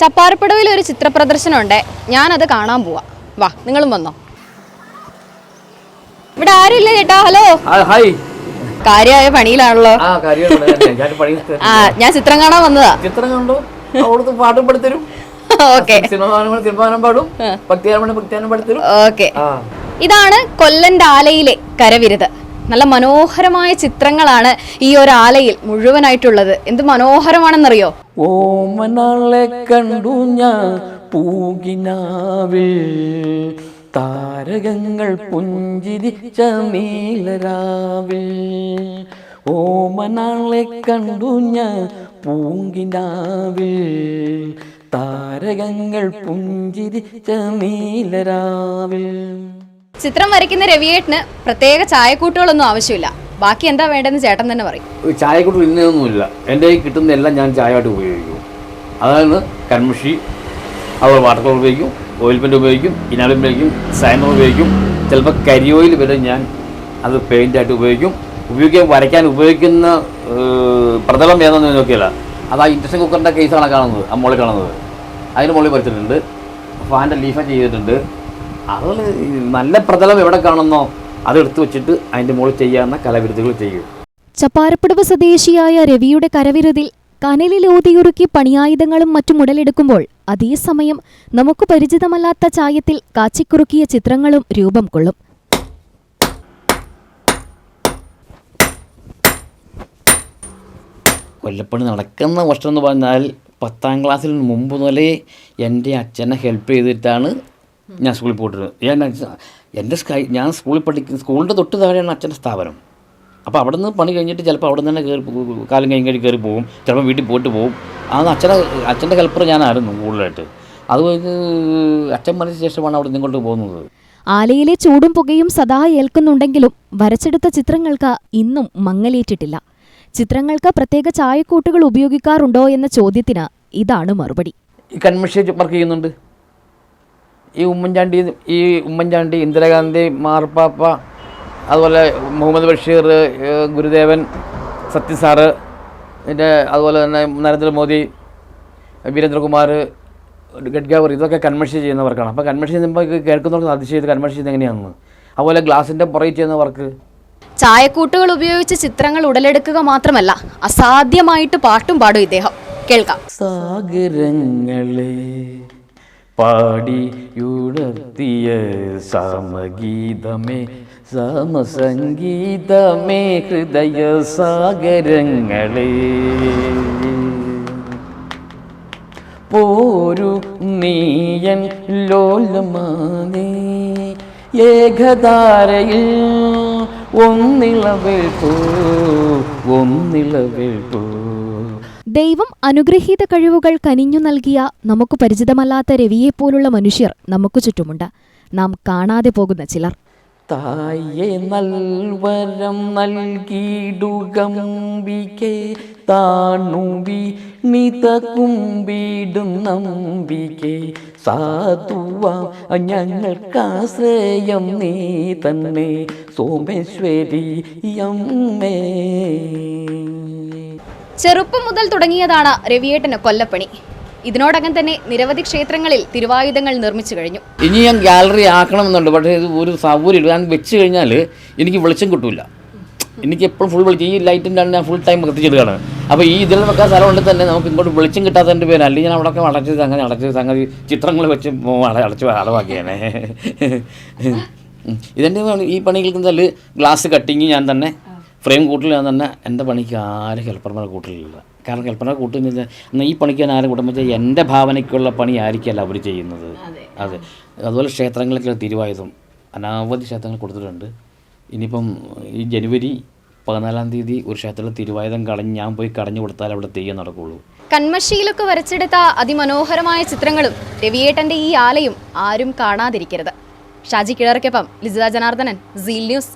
ചപ്പാരപ്പടവിൽ ഒരു ചിത്ര പ്രദർശനം ഉണ്ട് ഞാനത് കാണാൻ പോവാ. വാ നിങ്ങളും വന്നോ. ഇവിടെ ആരുമില്ല ചേട്ടാ? ഹലോ. ഹായ്. കാര്യമായ പണിയിലാണല്ലോ. ആ ഞാൻ ചിത്രം കാണാൻ വന്നതാ. ചിത്രം കണ്ടു? അവിടുത്തെ പാട്ടും പഠിത്തരും ഇതാണ് കൊല്ലന്റെ ആലയിലെ കരവിരുത്. നല്ല മനോഹരമായ ചിത്രങ്ങളാണ് ഈ ഒരു ആലയിൽ മുഴുവനായിട്ടുള്ളത്. എന്ത് മനോഹരമാണെന്നറിയോ? ഓമനാളെ കണ്ടു ഞാൻ പൂകിനാവിൽ. താരകങ്ങൾ പുഞ്ചിരിച്ച നീലരാവിൽ. ഓമനാളെ കണ്ടു ഞാൻ പൂങ്കിനാവിൽ. താരകങ്ങൾ പുഞ്ചിരിച്ച നീലരാവിൽ. ചിത്രം വരയ്ക്കുന്ന രവിയേട്ടന് പ്രത്യേക ചായക്കൂട്ടുകളൊന്നും ആവശ്യമില്ല. ബാക്കി എന്താ വേണ്ടതെന്ന് ചേട്ടൻ തന്നെ പറയും. ചായക്കൂട്ട് ഇന്നൊന്നുമില്ല എന്റെ കയ്യിൽ കിട്ടുന്ന എല്ലാം ഞാൻ ചായയായിട്ട് ഉപയോഗിക്കും. അതാണ് കൺമുഷി. അതുപോലെ വാട്ടർ കളർ ഉപയോഗിക്കും ഓയിൽ പെയിന്റ് ഉപയോഗിക്കും ഇനാലും ഉപയോഗിക്കും സൈനർ ഉപയോഗിക്കും. ചിലപ്പോൾ കരിയോയിൽ വരെ ഞാൻ അത് പെയിന്റായിട്ട് ഉപയോഗിക്കും. ഉപയോഗിക്കാൻ വരയ്ക്കാൻ ഉപയോഗിക്കുന്ന പ്രതലം ഏതാണെന്ന് നോക്കിയല്ല. അത് ആ ഇൻഡക്ഷൻ കുക്കറിന്റെ കേസാണ് കാണുന്നത് ആ മുകളിൽ കാണുന്നത്. അതിന് മുകളിൽ വരച്ചിട്ടുണ്ട്. ഫാന്റെ ലീഫ ചെയ്തിട്ടുണ്ട്. അതുപോലെ നല്ല പ്രതലം എവിടെ കാണുന്നോ അതെടുത്ത് വെച്ചിട്ട് അതിന്റെ മുകളിൽ ചെയ്യാവുന്ന കലവിരുതുകൾ ചെയ്യും ചപ്പാരപ്പുടവ് സ്വദേശിയായ രവിയുടെ കരവിരുതിൽ കനലിലൂതിയുറുക്കി പണിയായുധങ്ങളും മറ്റും ഉടലെടുക്കുമ്പോൾ അതേസമയം നമുക്ക് പരിചിതമല്ലാത്ത ചായത്തിൽ കാച്ചിക്കുറുക്കിയ ചിത്രങ്ങളും രൂപം കൊള്ളും. കൊല്ലപ്പണി നടക്കുന്ന വർഷം എന്ന് പറഞ്ഞാൽ പത്താം ക്ലാസ്സിന് മുമ്പ് മുതലേ എന്റെ അച്ഛനെ ഹെൽപ്പ് ചെയ്തിട്ടാണ് ഞാൻ സ്കൂളിൽ പോയിട്ടുണ്ട്. ഞാൻ എന്റെ സ്കൈ ഞാൻ സ്കൂളിൽ പഠിക്കുന്ന സ്കൂളിന്റെ തൊട്ട് താഴെയാണ് അച്ഛന്റെ സ്ഥാപനം. അപ്പോൾ അവിടെ നിന്ന് പണി കഴിഞ്ഞിട്ട് ചിലപ്പോൾ അവിടെ നിന്ന് തന്നെ കയറി കാലം കഴിഞ്ഞ് കഴിഞ്ഞ് കയറി പോകും ചിലപ്പോൾ വീട്ടിൽ പോയിട്ട് പോകും. അന്ന് അച്ഛനെ അച്ഛന്റെ ഹെൽപ്പർ ഞാനായിരുന്നു കൂടുതലായിട്ട്. അത് അച്ഛൻ മരിച്ച ശേഷമാണ് അവിടെ ഇങ്ങോട്ട് പോകുന്നത്. ആലയിലെ ചൂടും പുകയും സദാ ഏൽക്കുന്നുണ്ടെങ്കിലും വരച്ചെടുത്ത ചിത്രങ്ങൾക്ക് ഇന്നും മങ്ങലേറ്റിട്ടില്ല. ചിത്രങ്ങൾക്ക് പ്രത്യേക ചായക്കൂട്ടുകൾ ഉപയോഗിക്കാറുണ്ടോ എന്ന ചോദ്യത്തിന് ഇതാണ് മറുപടി. കൺമഷി വർക്ക് ചെയ്യുന്നുണ്ട്. ഈ ഉമ്മൻചാണ്ടി ഈ ഉമ്മൻചാണ്ടി ഇന്ദിരാഗാന്ധി മാർപ്പാപ്പ അതുപോലെ മുഹമ്മദ് ബഷീർ ഗുരുദേവൻ സത്യ സാറ് പിന്നെ അതുപോലെ തന്നെ നരേന്ദ്രമോദി വീരേന്ദ്രകുമാർ ഗഡ്ഗാവർ ഇതൊക്കെ കൺവെൻഷൻ ചെയ്യുന്നവർക്കാണ്. അപ്പോൾ കൺവെൻഷൻ ചെയ്യുമ്പോൾ കേൾക്കുന്നവർക്ക് അതിശയം കൺവെൻഷൻ ചെയ്യുന്നത് എങ്ങനെയാണെന്ന് അതുപോലെ ഗ്ലാസിന്റെ പുറകിൽ ചെയ്യുന്നവർക്ക്? ചായക്കൂട്ടുകൾ ഉപയോഗിച്ച് ചിത്രങ്ങൾ ഉടലെടുക്കുക മാത്രമല്ല അസാധ്യമായിട്ട് പാട്ടും പാടും ഇദ്ദേഹം. കേൾക്കാം. സാഗരങ്ങളെ പാടിയുണർത്തിയ സാമഗീതമേ സമസംഗീതമേ ഹൃദയ സാഗരങ്ങളെ പോരു നീയൻ ലോലമാനേ ഏകധാരയിൽ ഒന്നിളവിൽ പോ ഒന്നിളവിൽ പോ. ദൈവം അനുഗ്രഹീത കഴിവുകൾ കനിഞ്ഞു നൽകിയ നമുക്ക് പരിചിതമല്ലാത്ത രവിയെപ്പോലുള്ള മനുഷ്യർ നമുക്ക് ചുറ്റുമുണ്ട്. നാം കാണാതെ പോകുന്ന ചിലർ. തായേ നൽവരം താണുവി നിത കുമ്പിടും നമ്പിക്കെ സാധുവാം ഞങ്ങൾക്കാശ്രയം നീ തന്നെ സോമേശ്വരി അമ്മേ. ചെറുപ്പം മുതൽ തുടങ്ങിയതാണ് രവിയേട്ടന് കൊല്ലപ്പണി. ഇതിനോടകം തന്നെ നിരവധി ക്ഷേത്രങ്ങളിൽ തിരുവായുധങ്ങൾ നിർമ്മിച്ചു കഴിഞ്ഞു. ഇനി ഞാൻ ഗാലറി ആക്കണമെന്നുണ്ട് പക്ഷേ ഇത് ഒരു സൗകര്യം ഞാൻ വെച്ച് കഴിഞ്ഞാൽ എനിക്ക് വെളിച്ചം കിട്ടില്ല എനിക്ക് എപ്പോഴും ഫുൾ വെളിച്ചം. ഈ ലൈറ്റിന്റെ ഞാൻ ഫുൾ ടൈം കത്തിച്ചിടുകയാണ് അപ്പോൾ ഈ ഇതിൽ വെക്കാൻ സ്ഥലമുണ്ട് തന്നെ നമുക്ക് ഇങ്ങോട്ട് വെളിച്ചം കിട്ടാത്തതിന്റെ പേര് അല്ലെങ്കിൽ ഞാൻ അവിടെയൊക്കെ അടച്ച് അങ്ങനെ അടച്ച് സംഗതി ചിത്രങ്ങൾ വെച്ച് അടച്ച് അളവാക്കിയാണ് ഇതെന്റെ ഈ പണികൾക്ക് എന്തായാൽ ഗ്ലാസ് കട്ടിങ് ഞാൻ തന്നെ ഫ്രെയിം കൂട്ടിൽ ഞാൻ തന്നെ എന്റെ പണിക്ക് ആരും ഹെൽപ്പർമാരെ കൂട്ടിലില്ല. കാരണം ഹെൽപ്പർമാരെ കൂട്ടുന്നത് എന്നാൽ ഈ പണിക്ക് ഞാൻ ആരും കൂട്ടുമ്പോൾ വെച്ചാൽ എന്റെ ഭാവനയ്ക്കുള്ള പണി ആയിരിക്കല്ല അവർ ചെയ്യുന്നത്. അതെ. അതുപോലെ ക്ഷേത്രങ്ങളിലേക്കുള്ള തിരുവായുധം അനാവധി ക്ഷേത്രങ്ങൾ കൊടുത്തിട്ടുണ്ട്. ഇനിയിപ്പം ഈ ജനുവരി പതിനാലാം തീയതി ഒരു ക്ഷേത്രത്തിൽ തിരുവായുധം കളഞ്ഞ് ഞാൻ പോയി കടഞ്ഞു കൊടുത്താൽ അവിടെ തെയ്യം നടക്കുള്ളൂ. കൺമഷിയിലൊക്കെ വരച്ചെടുത്ത അതിമനോഹരമായ ചിത്രങ്ങളും രവിയേട്ടന്റെ ഈ ആലയും ആരും കാണാതിരിക്കരുത്. ഷാജി കിഴറയ്ക്കൊപ്പം ലിജിത ജനാർദ്ദനൻ സീൽ ന്യൂസ്.